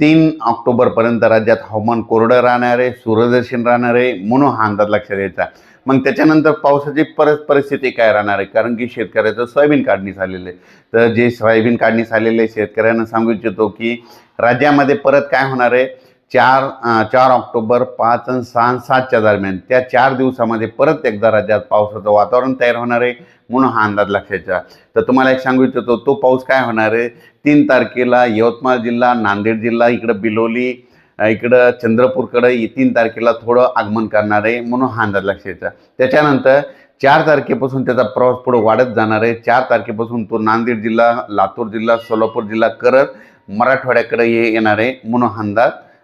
तीन ऑक्टोबरपर्यंत राज्यात हवामान कोरडं राहणार आहे सूर्यदर्शन राहणार आहे म्हणून हा अंदाज लक्षात द्यायचा मग त्याच्यानंतर पावसाची परत परिस्थिती काय राहणार आहे? कारण की शेतकऱ्याचं सोयाबीन काढणी झालेलं आहे. तर जे सोयाबीन काढणी झालेलं आहे शेतकऱ्यांना सांगू इच्छितो की राज्यामध्ये परत काय होणार आहे? चार चार ऑक्टोबर पाच आणि सहा सातच्या दरम्यान त्या चार दिवसामध्ये परत एकदा राज्यात पावसाचं वातावरण तयार होणार आहे. म्हणून हा अंदाज लक्षाचा तर तुम्हाला एक सांगू इच्छितो तो पाऊस काय होणार आहे? तीन तारखेला यवतमाळ जिल्हा नांदेड जिल्हा इकडं बिलोली इकडं चंद्रपूरकडे तीन तारखेला थोडं आगमन करणार आहे म्हणून हा अंदाज लक्षाचा त्याच्यानंतर चार तारखेपासून त्याचा प्रवास पुढे वाढत जाणार आहे. चार तारखेपासून तो नांदेड जिल्हा लातूर जिल्हा सोलापूर जिल्हा करत मराठवाड्याकडे येणार आहे म्हणून अंदाज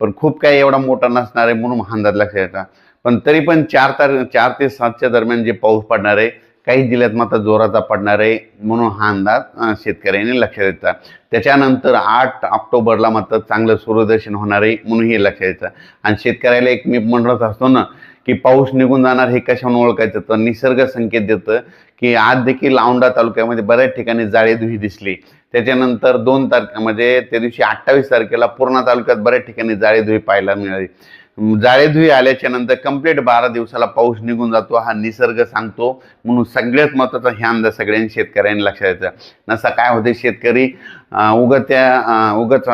पण खूप काही एवढा मोठा नसणार आहे म्हणून अंदाज लक्षात येतात पण तरी पण चार तार चार ते सातच्या दरम्यान जे पाऊस पडणार आहे काही जिल्ह्यात मात्र जोराचा पडणार आहे म्हणून हा अंदाज शेतकऱ्यांनी लक्षात द्यायचा त्याच्यानंतर आठ ऑक्टोबरला मात्र चांगलं सूर्यदर्शन होणार आहे म्हणून हे लक्षात द्यायचं आणि शेतकऱ्याला एक मी म्हणत असतो ना की पाऊस निघून जाणार हे कशाने ओळखायचं? तर निसर्ग संकेत देतं की आज देखील औंढा तालुक्यामध्ये बऱ्याच ठिकाणी जाळेधुई दिसली. त्याच्यानंतर दोन तारखे म्हणजे त्या दिवशी अठ्ठावीस तारखेला पूर्णा तालुक्यात बऱ्याच ठिकाणी जाळेधुई पाहायला मिळाली. जाळेधुई आल्याच्यानंतर कंप्लीट बारा दिवसाला पाऊस निघून जातो हा निसर्ग सांगतो. म्हणून सगळ्यात महत्त्वाचा हे अंदाज सगळ्यांनी शेतकऱ्यांनी लक्षात द्यायचा नसा काय होते शेतकरी? अं, त्या उगाच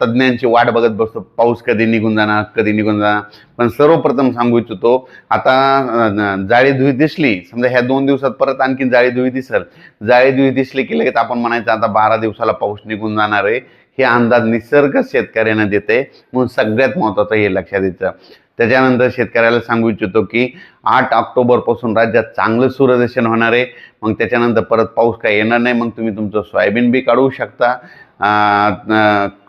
तज्ज्ञांची वाट बघत बसतो. पाऊस कधी निघून जाणार कधी निघून जाणार. पण सर्वप्रथम सांगू इच्छितो आता जाळी धुई दिसली समजा ह्या दोन दिवसात परत आणखी जाळीधुई दिसल. जाळीधुई दिसली की लगेच आपण म्हणायचं आता बारा दिवसाला पाऊस निघून जाणार आहे. हे अंदाज निसर्ग शेतकऱ्यांना देते म्हणून सगळ्यात महत्त्वाचं हे लक्षात द्यायचं त्याच्यानंतर शेतकऱ्याला सांगू इच्छितो की आठ ऑक्टोबरपासून राज्यात चांगलं सूर्यदर्शन होणार आहे. मग त्याच्यानंतर परत पाऊस काही येणार नाही. मग तुम्ही तुमचं सोयाबीन बी काढू शकता.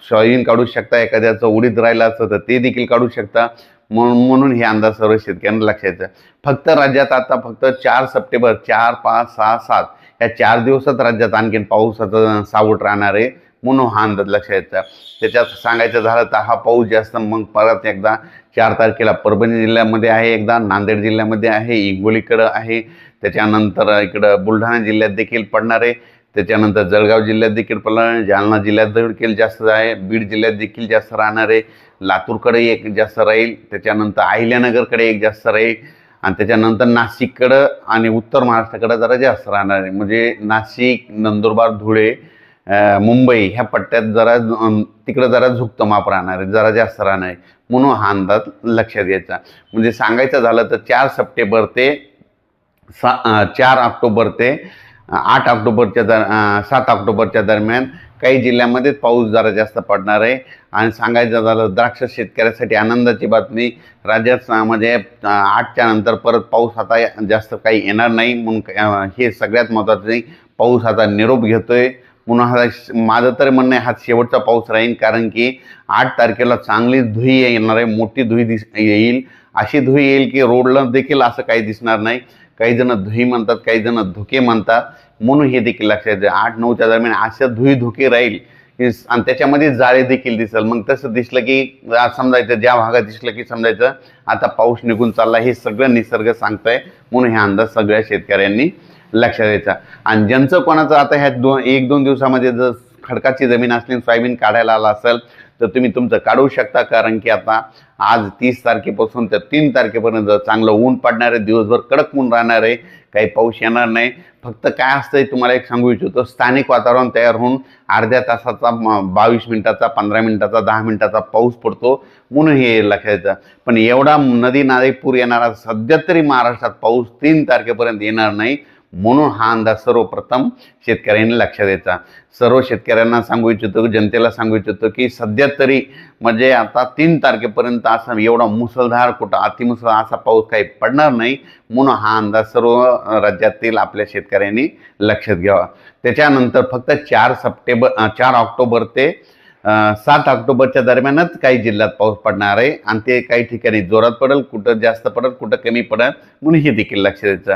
सोयाबीन काढू शकता. एखाद्याचं उडीद राहिलं असतं तर ते देखील काढू शकता. म्हणून म्हणून हे अंदाज सर्व शेतकऱ्यांना लक्षात फक्त राज्यात आता फक्त चार सप्टेंबर चार पाच सहा सात या चार दिवसात राज्यात आणखीन पावसाचं सावट राहणार आहे म्हणून हा अंदाज लक्षात यायचा त्याच्यात सांगायचं झालं तर हा पाऊस जास्त मग परत एकदा चार तारखेला परभणी जिल्ह्यामध्ये आहे एकदा नांदेड जिल्ह्यामध्ये आहे हिंगोलीकडं आहे. त्याच्यानंतर इकडं बुलढाणा जिल्ह्यात देखील पडणार आहे. त्याच्यानंतर जळगाव जिल्ह्यात देखील पडणार आहे. जालना जिल्ह्यात देखील जास्त आहे. बीड जिल्ह्यात देखील जास्त राहणार आहे. लातूरकडे एक जास्त राहील. त्याच्यानंतर अहिल्यानगरकडे एक जास्त राहील. आणि त्याच्यानंतर नाशिककडं आणि उत्तर महाराष्ट्राकडं जरा जास्त राहणार आहे. म्हणजे नाशिक नंदुरबार धुळे मुंबई ह्या पट्ट्यात जरा तिकडं जरा झुकतं माप राहणार आहे जरा जास्त राहणार आहे. म्हणून हा अंदाज लक्षात घ्यायचा. म्हणजे सांगायचं झालं तर चार सप्टेंबर ते सा चार ऑक्टोबर ते आठ ऑक्टोबरच्या दर सात ऑक्टोबरच्या दरम्यान काही जिल्ह्यामध्ये पाऊस जरा जास्त पडणार आहे. आणि सांगायचं झालं द्राक्ष शेतकऱ्यासाठी आनंदाची बातमी राज्यात म्हणजे आठच्या नंतर परत पाऊस आता जास्त काही येणार नाही. म्हणून हे सगळ्यात महत्त्वाचं नाही पाऊस आता निरोप घेतो आहे म्हणून हा श- माझं तर म्हणणं आहे हा शेवटचा पाऊस राहील कारण की आठ तारखेला चांगली धुई येणार आहे मोठी धुई दिस येईल. अशी धुई येईल की रोडला देखील असं काही दिसणार नाही. काही जण धुई म्हणतात काही जण धुके म्हणतात. म्हणून हे देखील लक्षात द्या आठ नऊच्या दरम्यान अशा धुई धुके राहील आणि त्याच्यामध्ये जाळे देखील दिसेल. मग तसं दिसलं की आज समजायचं ज्या भागात दिसलं की समजायचं आता पाऊस निघून चालला हे सगळं निसर्ग सांगतंय. म्हणून हे अंदाज सगळ्या शेतकऱ्यांनी लक्षात द्यायचा आणि ज्यांचं कोणाचं आता ह्या दोन एक दोन दिवसामध्ये जर खडकाची जमीन असली सोयाबीन काढायला आला असेल तर तुम्ही तुमचं काढू शकता. कारण की आता आज तीस तारखेपासून तर तीन तारखेपर्यंत चांगलं ऊन पडणार आहे दिवसभर कडक ऊन राहणार आहे काही पाऊस येणार नाही. फक्त काय असतंय तुम्हाला एक सांगू इच्छितो स्थानिक वातावरण तयार होऊन अर्ध्या तासाचा बावीस मिनिटाचा पंधरा मिनिटाचा दहा मिनिटाचा पाऊस पडतो. म्हणून हे लक्षात पण एवढा नदी नादे पूर येणारा सध्या तरी महाराष्ट्रात पाऊस तीन तारखेपर्यंत येणार नाही. म्हणून हा अंदाज सर्वप्रथम शेतकऱ्यांनी लक्षात द्यायचा सर्व शेतकऱ्यांना सांगू इच्छितो जनतेला सांगू इच्छितो की सध्या तरी म्हणजे आता तीन तारखेपर्यंत असा एवढा मुसळधार कुठं अतिमुसळधार असा पाऊस काही पडणार नाही म्हणून हा अंदाज सर्व राज्यातील आपल्या शेतकऱ्यांनी लक्षात घ्यावा. त्याच्यानंतर फक्त चार सप्टेंबर चार ऑक्टोबर ते सात ऑक्टोबरच्या दरम्यानच काही जिल्ह्यात पाऊस पडणार आहे आणि ते काही ठिकाणी जोरात पडेल कुठं जास्त पडेल कुठं कमी पडेल म्हणून हे देखील लक्ष द्यायचं